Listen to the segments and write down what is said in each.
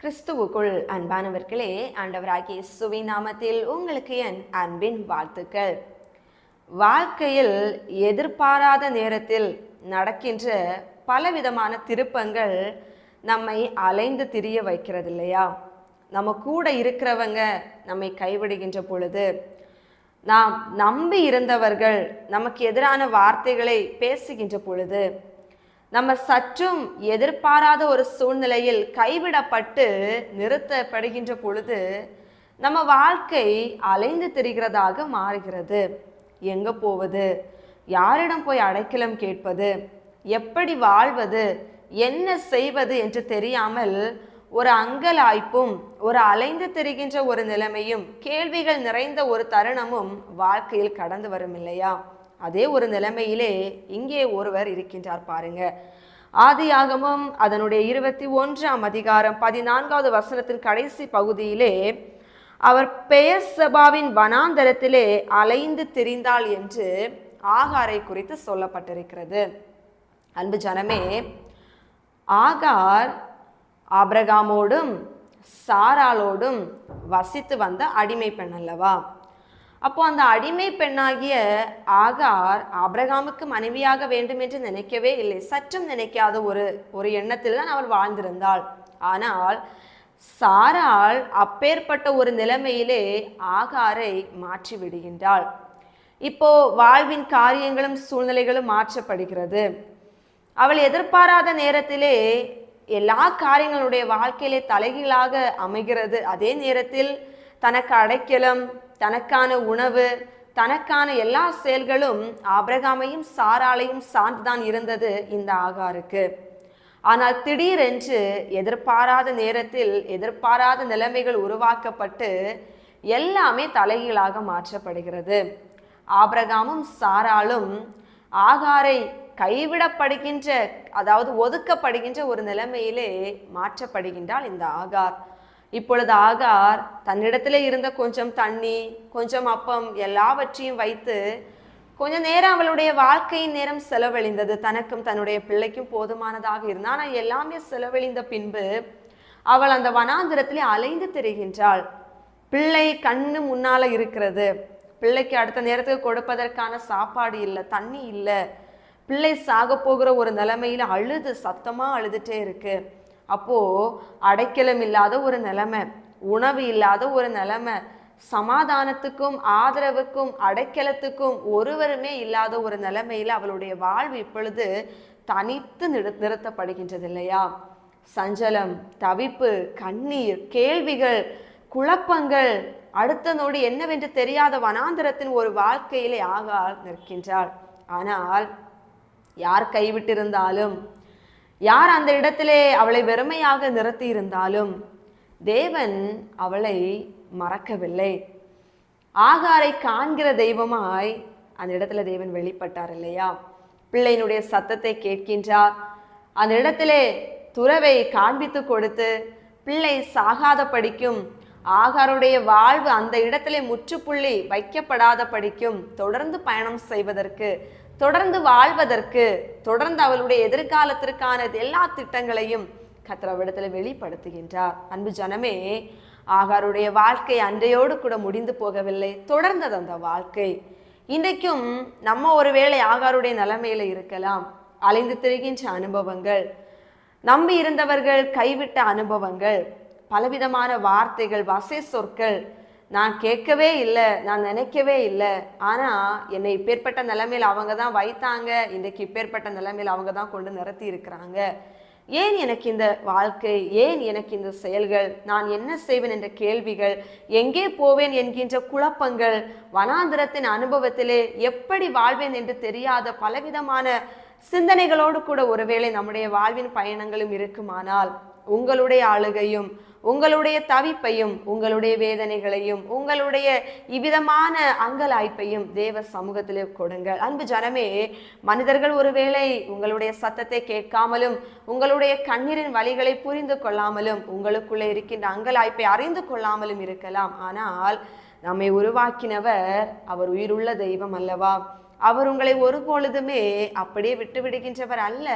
கிறிஸ்துவுக்குள் அன்பானவர்களே ஆண்டவராகிய சுவி நாமத்தில் உங்களுக்கு என் அன்பின் வாழ்த்துக்கள். வாழ்க்கையில் எதிர்பாராத நேரத்தில் நடக்கின்ற பலவிதமான திருப்பங்கள் நம்மை அலைந்து திரிய வைக்கிறது இல்லையா நம்ம கூட இருக்கிறவங்க நம்மை கைவிடுகின்ற பொழுது நாம் நம்பி இருந்தவர்கள் நமக்கு எதிரான வார்த்தைகளை பேசுகின்ற பொழுது நம்ம சற்றும் எதிர்பாராத ஒரு சூழ்நிலையில் கைவிடப்பட்டு நிறுத்தப்படுகின்ற பொழுது நம்ம வாழ்க்கை அலைந்து திரிகிறதாக மாறுகிறது. எங்கே போவது? யாரிடம் போய் அடைக்கலம் கேட்பது? எப்படி வாழ்வது? என்ன செய்வது என்று தெரியாமல் ஒரு அங்கலாய்ப்பும் ஒரு அலைந்து திரிகின்ற ஒரு நிலைமையும் கேள்விகள் நிறைந்த ஒரு தருணமும் வாழ்க்கையில் கடந்து வரும் இல்லையா? அதே ஒரு நிலைமையிலே இங்கே ஒருவர் இருக்கின்றார் பாருங்க. ஆதியாகமம் அதனுடைய இருபத்தி ஒன்றாம் அதிகாரம் பதினான்காவது வசனத்தின் கடைசி பகுதியிலே அவர் பெயர் சபாவின் வனாந்தரத்திலே அலைந்து திரிந்தாள் என்று ஆகாரை குறித்து சொல்லப்பட்டிருக்கிறது. அன்பு ஜனமே ஆகார் ஆபிரகாமோடும் சாராலோடும் வசித்து வந்த அடிமை பெண் அல்லவா? அப்போ அந்த அடிமை பெண்ணாகிய ஆகார் ஆபிரகாமுக்கு மனைவியாக வேண்டும் என்று நினைக்கவே இல்லை. சற்றும் நினைக்காத ஒரு ஒரு எண்ணத்தில் தான் அவள் வாழ்ந்திருந்தாள். ஆனால் சாரால் அப்பேற்பட்ட ஒரு நிலைமையிலே ஆகாரை மாற்றி விடுகின்றாள். இப்போ வாழ்வின் காரியங்களும் சூழ்நிலைகளும் மாற்றப்படுகிறது. அவள் எதிர்பாராத நேரத்திலே எல்லா காரியங்களுடைய வாழ்க்கையிலே தலைகீழாக அமைகிறது. அதே நேரத்தில் தனக்கு அடைக்கலம் தனக்கான உணவு தனக்கான எல்லா செயல்களும் ஆபிரகாமையும் சாராளையும் சார்ந்துதான் இருந்தது இந்த ஆகாருக்கு. ஆனால் திடீரென்று எதிர்பாராத நேரத்தில் எதிர்பாராத நிலைமைகள் உருவாக்கப்பட்டு எல்லாமே தலைகீழாக மாற்றப்படுகிறது. ஆபிரகாமும் சாராளும் ஆகாரை கைவிடப்படுகின்ற அதாவது ஒதுக்கப்படுகின்ற ஒரு நிலைமையிலே மாற்றப்படுகின்றால் இந்த ஆகார். இப்பொழுது ஆகார் தன்னிடத்தில் இருந்த கொஞ்சம் தண்ணி கொஞ்சம் அப்பம் எல்லாவற்றையும் வைத்து கொஞ்ச நேரம் அவளுடைய வாழ்க்கையின் நேரம் செலவழிந்தது. தனக்கும் தன்னுடைய பிள்ளைக்கும் போதுமானதாக இருந்தால் ஆனால் எல்லாமே செலவழிந்த பின்பு அவள் அந்த வனாந்திரத்திலே அலைந்து திரிகின்றாள். பிள்ளை கண்ணு முன்னால இருக்கிறது. பிள்ளைக்கு அடுத்த நேரத்துக்கு கொடுப்பதற்கான சாப்பாடு இல்லை தண்ணி இல்லை. பிள்ளை சாக போகிற ஒரு நிலைமையில அழுது சத்தமா அழுதுட்டே இருக்கு. அப்போது அடைக்கலம் இல்லாத ஒரு நிலைமை உணவு இல்லாத ஒரு நிலைமை சமாதானத்துக்கும் ஆதரவுக்கும் அடைக்கலத்துக்கும் ஒருவருமே இல்லாத ஒரு நிலைமையில் அவளுடைய வாழ்வு இப்பொழுது தனித்து நிறு நிறுத்தப்படுகின்றது இல்லையா? சஞ்சலம் தவிப்பு கண்ணீர் கேள்விகள் குழப்பங்கள் அடுத்த நொடி என்னவென்று தெரியாத வனாந்திரத்தின் ஒரு வாழ்க்கையிலே ஆக நிற்கின்றாள். ஆனால் யார் கைவிட்டிருந்தாலும் யார் அந்த இடத்திலே அவளை வெறுமையாக நிறுத்தி இருந்தாலும் தேவன் அவளை மறக்கவில்லை. ஆகாரை காண்கிற தெய்வமாய் அந்த இடத்துல தேவன் வெளிப்பட்டார் இல்லையா? பிள்ளையினுடைய சத்தத்தை கேட்கின்றார். அந்த இடத்திலே துறவை காண்பித்து கொடுத்து பிள்ளை சாகாத படிக்கும் ஆகாருடைய வாழ்வு அந்த இடத்திலே முற்றுப்புள்ளி வைக்கப்படாத படிக்கும் தொடர்ந்து பயணம் செய்வதற்கு தொடர்ந்து வாழ்வதற்கு தொடர்ந்து அவளுடைய எதிர்காலத்திற்கான எல்லா திட்டங்களையும் கத்திரவிடத்தில் வெளிப்படுத்துகின்றார். அன்பு ஜனமே ஆகாருடைய வாழ்க்கை அன்றையோடு கூட முடிந்து போகவில்லை. தொடர்ந்தது அந்த வாழ்க்கை. இன்றைக்கும் நம்ம ஒருவேளை ஆகாருடைய நிலைமையில இருக்கலாம். அலைந்து திரிகின்ற அனுபவங்கள் நம்பி இருந்தவர்கள் கைவிட்ட அனுபவங்கள் பலவிதமான வார்த்தைகள் வசை சொற்கள் நான் கேட்கவே இல்லை நான் நினைக்கவே இல்லை. ஆனால் என்னை இப்பேற்பட்ட நிலைமையில் அவங்க தான் வைத்தாங்க. இன்றைக்கு இப்பேற்பட்ட நிலைமையில் அவங்க தான் கொண்டு நிறுத்தி இருக்கிறாங்க. ஏன் எனக்கு இந்த வாழ்க்கை? ஏன் எனக்கு இந்த செயல்கள்? நான் என்ன செய்வேன் என்ற கேள்விகள் எங்கே போவேன் என்கின்ற குழப்பங்கள் வனாந்திரத்தின் அனுபவத்திலே எப்படி வாழ்வேன் என்று தெரியாத பலவிதமான சிந்தனைகளோடு கூட ஒருவேளை நம்முடைய வாழ்வின் பயணங்களும் இருக்குமானால் உங்களுடைய ஆளுகையும் உங்களுடைய தவிப்பையும் உங்களுடைய வேதனைகளையும் உங்களுடைய இவ்விதமான அங்கலாய்ப்பையும் தேவ சமூகத்திலே கொடுங்கள். அன்பு ஜனமே மனிதர்கள் ஒருவேளை உங்களுடைய சத்தத்தை கேட்காமலும் உங்களுடைய கண்ணீரின் வழிகளை புரிந்து கொள்ளாமலும் உங்களுக்குள்ளே இருக்கின்ற அங்கலாய்ப்பை அறிந்து கொள்ளாமலும் இருக்கலாம். ஆனால் நம்மை உருவாக்கினவர் அவர் உயிருள்ள தெய்வம் அல்லவா? அவர் உங்களை ஒரு பொழுதுமே அப்படியே விட்டு விடுகின்றவர் அல்ல.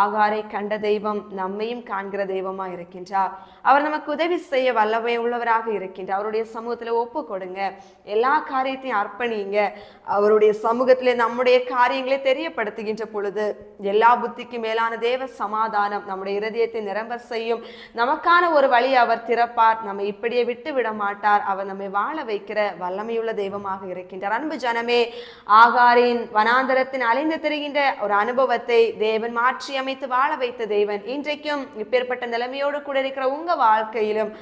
ஆகாரை கண்ட தெய்வம் நம்மையும் காண்கிற தெய்வமாக இருக்கின்றார். அவர் நமக்கு உதவி செய்ய வல்லமை உள்ளவராக இருக்கின்றார். அவருடைய சமூகத்தில் ஒப்பு கொடுங்க. எல்லா காரியத்தையும் அர்ப்பணிங்க. அவருடைய சமூகத்தில் நம்முடைய காரியங்களை தெரியப்படுத்துகின்ற பொழுது எல்லா புத்திக்கு மேலான தேவ சமாதானம் நம்முடைய இருதயத்தை நிரம்ப செய்யும். நமக்கான ஒரு வழி அவர் திறப்பார். நம்மை இப்படியே விட்டு விட மாட்டார். அவர் நம்மை வாழ வைக்கிற வல்லமையுள்ள தெய்வமாக இருக்கின்றார். அன்பு ஜனமே ஆகாரின் வனாந்தரத்தின் அலைந்து திரிகின்ற ஒரு அனுபவத்தை தேவன் மாற்றி அமைத்து வாழ வைத்த தேவன். இன்றைக்கும் இப்பேற்பட்ட நிலைமையோடு கூட இருக்கிற உங்க வாழ்க்கையிலும்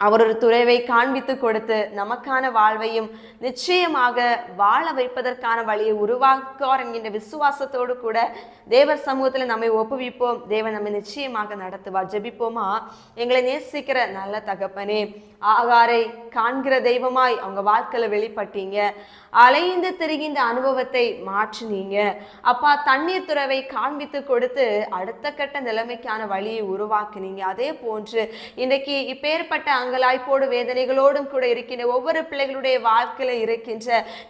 அவர் ஒரு துறைவை காண்பித்து கொடுத்து நமக்கான வாழ்வையும் நிச்சயமாக வாழ வைப்பதற்கான வழியை உருவாக்குவார் என்கின்ற விசுவாசத்தோடு கூட தேவர் சமூகத்தில் நம்மை ஒப்புவிப்போம். தேவன் நம்மை நிச்சயமாக நடத்துவார். ஜெபிப்போமா? எங்களை நேசிக்கிற நல்ல தகப்பனே ஆகாரை காண்கிற தெய்வமாய் அவங்க வாழ்க்கையில் வெளிப்பட்டீங்க. அலைந்து திரிகின்ற அனுபவத்தை மாற்றினீங்க. அப்பா தண்ணீர் துறவை காண்பித்து கொடுத்து அடுத்த கட்ட நிலைமைக்கான வழியை உருவாக்குனீங்க. அதே போன்று இன்றைக்கு இப்பேற்பட்ட அங்கலாய்ப்போடு வேதனைகளோடும் கூட இருக்கின்ற ஒவ்வொரு பிள்ளைகளுடைய வாழ்க்கையில இருக்கின்ற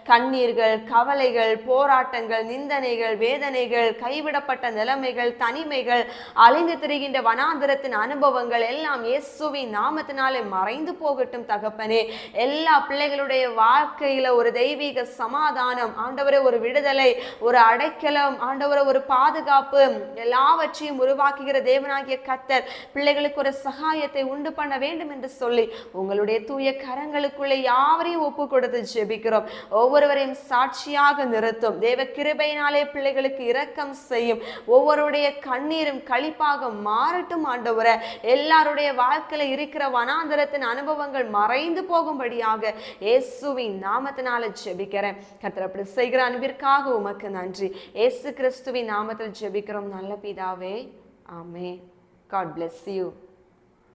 கண்ணீர்கள் கவலைகள் போராட்டங்கள் நிந்தனைகள் வேதனைகள் கைவிடப்பட்ட நிலைமைகள் தனிமைகள் அலைந்து திரிகின்ற வனாந்திரத்தின் அனுபவங்கள் எல்லாம் இயேசுவின் நாமத்தினாலே மறைந்து போகட்டும் தகப்பனே. எல்லா பிள்ளைகளுடைய வாழ்க்கையில ஒரு தெய்வீக சமாதானம் ஆண்டவரை ஒரு விடுதலை ஒரு அடைக்கலம் ஆண்டவரை ஒரு பாதுகாப்பு எல்லாவற்றையும் உருவாக்குகிற தேவனாகிய கத்தர் பிள்ளைகளுக்கு ஒரு சகாயத்தை உண்டு பண்ண வேண்டும் என்று சொல்லி உங்களுடைய தூய கரங்களுக்குள்ளே யாவரையும் ஒப்பு கொடுத்து ஜெபிக்கிறோம். ஒவ்வொருவரையும் சாட்சியாக நிறுத்தும். தேவ கிருபையினாலே பிள்ளைகளுக்கு இரக்கம் செய்யும். ஒவ்வொருடைய கண்ணீரும் கழிப்பாக மாறட்டும் ஆண்டவரை. எல்லாருடைய வாழ்க்கையில் இருக்கிற வனாந்தரத்தின் அனுபவங்கள் மறைந்து போகும்படியாக இயேசுவின் நாமத்தினால ஜெபிக்கிறேன். கர்த்தர் அப்படி செய்கிற அன்பிற்காக உமக்கு நன்றி. இயேசு கிறிஸ்துவின் நாமத்தில் ஜெபிக்கிறோம். நல்ல பிதாவே ஆமே காட் பிளெஸ் யூ